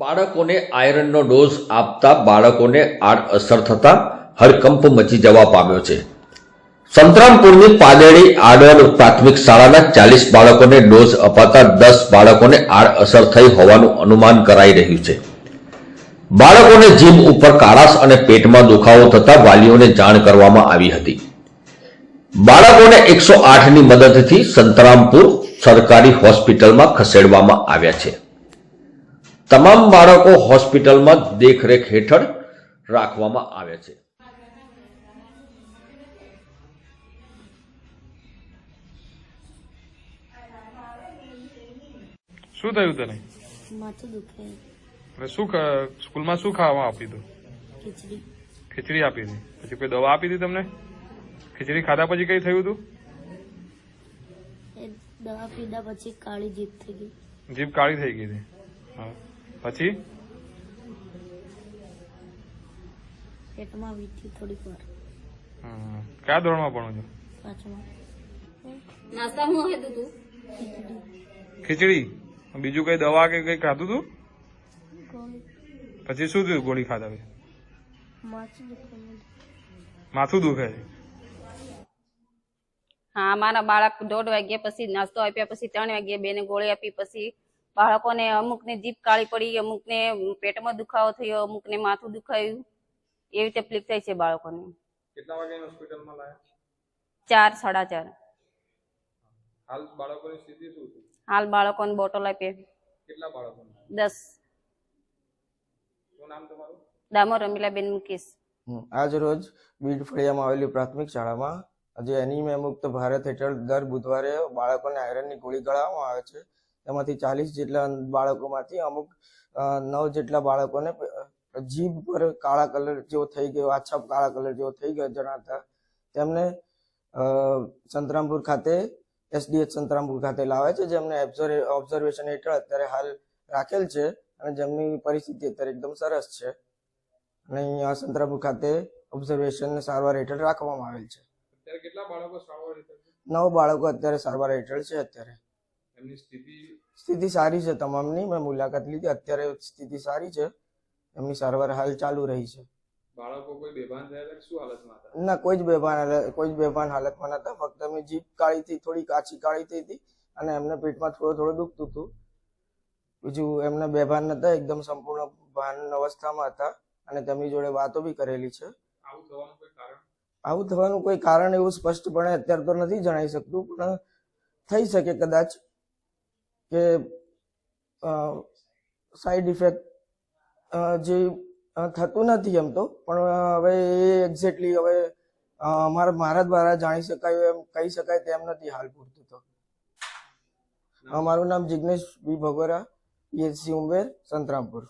બાળકોને આયરનનો ડોઝ આપતા બાળકોને આડઅસર થતા હડકંપ મચી જવા પામ્યો છે. સંતરામપુરની પાદેડી આડવડ પ્રાથમિક શાળાના ચાલીસ બાળકોને ડોઝ અપાતા દસ બાળકોને આડઅસર થઈ હોવાનું અનુમાન કરાઈ રહ્યું છે. બાળકોને જીભ ઉપર કાળાશ અને પેટમાં દુખાવો થતા વાલીઓને જાણ કરવામાં આવી હતી. બાળકોને એકસો આઠની મદદથી સંતરામપુર સરકારી હોસ્પિટલમાં ખસેડવામાં આવ્યા છે. તમામ બાળકો હોસ્પિટલમાં દેખરેખ હેઠળ રાખવામાં આવે છે. શું થયું તને? માથું દુખે એટલે શું સ્કૂલમાં શું ખાવા આપી તું? ખીચડી. ખીચડી આપી હતી પછી કોઈ દવા આપી હતી તમને? ખીચડી ખાધા પછી કઈ થયું હતું દવા પીધા પછી કાળી જીભ થઈ ગઈ. જીભ કાળી થઈ ગઈ હતી હા. પછી? પેટમાં વીતી થોડીક વાર. કયા ધોરણમાં ભણો છો? નાસ્તામાં તું ખીચડી ખીચડી. બીજું કઈ દવા કે કઈ ખાધું તું? પછી શું થયું ગોળી ખાધા પછી? માથું દુખે છે. હા મારા બાળક દોઢ વાગ્યા પછી નાસ્તો આપ્યા પછી ત્રણ વાગ્યા બેને ગોળી આપી પછી બાળકોને અમુકને જીભ કાળી પડી અમુકને પેટમાં દુખાવો થયો અમુકને માથું દુખાયું. એવી તકલીફ થઈ છે બાળકોને. કેટલા વાગે હોસ્પિટલમાં લાયા? ચાર સાડા ચાર. હાલ બાળકોની સ્થિતિ શું છે? હાલ બાળકોને બોટલ આપી કેટલા બાળકો દસ. શું નામ તમારું? દામો રમીલાબેન મુકેશ. આજ રોજ બીડ ફળિયામાં આવેલી પ્રાથમિક શાળામાં આજે એનિમિયા મુક્ત ભારત હેઠળ દર બુધવારે બાળકોને આયરનની ગોળી ગળાવવામાં આવે છે. તેમાંથી ચાલીસ જેટલા બાળકોમાંથી અમુક નવ જેટલા બાળકોને જીભ પર કાળા કલર જેવો થઈ ગયો આછા કાળા કલર જેવો થઈ ગયો જણાતા તેમને સંતરામપુર ખાતે એસડીએચ સંતરામપુર ખાતે લાવે છે જેમને ઓબ્ઝર્વેશન હેઠળ અત્યારે હાલ રાખેલ છે અને જેમની પરિસ્થિતિ અત્યારે એકદમ સરસ છે. અને અહીંયા સંતરામપુર ખાતે ઓબ્ઝર્વેશન સારવાર હેઠળ રાખવામાં આવેલ છે. અત્યારે કેટલા બાળકો સારવાર હેઠળ છે? નવ બાળકો અત્યારે સારવાર હેઠળ છે અત્યારે. એમની સ્થિતિ સ્થિતિ સારી છે તમામની. મેં મુલાકાત લીધી. અત્યારે સ્થિતિ સારી છે. એમની સારવાર હાલ ચાલુ રહી છે. બાળકો કોઈ બેભાન થયા હતા શું હાલતમાં હતા? ના કોઈ જ બેભાન કોઈ જ બેભાન હાલતમાં નતા ફક્ત એમની જીભ કાળી હતી થોડી કાચી કાળી થઈ હતી અને એમને પેટમાં થોડું થોડું દુખતું હતું. બીજું એમને બેભાન નતા એકદમ સંપૂર્ણ ભાન અવસ્થામાં હતા અને તેમની જોડે વાતો બી કરેલી છે. આવું થવાનું કોઈ કારણ? આવું થવાનું કોઈ કારણ એવું સ્પષ્ટપણે અત્યારે તો નથી જણાઈ શકતું પણ થઈ શકે કદાચ. કે સાઈડ ઇફેક્ટ જે થતું નથી એમ તો. પણ હવે એ એક્ઝેક્ટલી હવે અમારા મારા મારા દ્વારા જાણી શકાય એમ કહી શકાય તેમ નથી હાલ પૂરતું તો. અમારું મારું નામ જિગ્નેશ બી ભગોરા પીએચસી ઉમેર સંતરામપુર.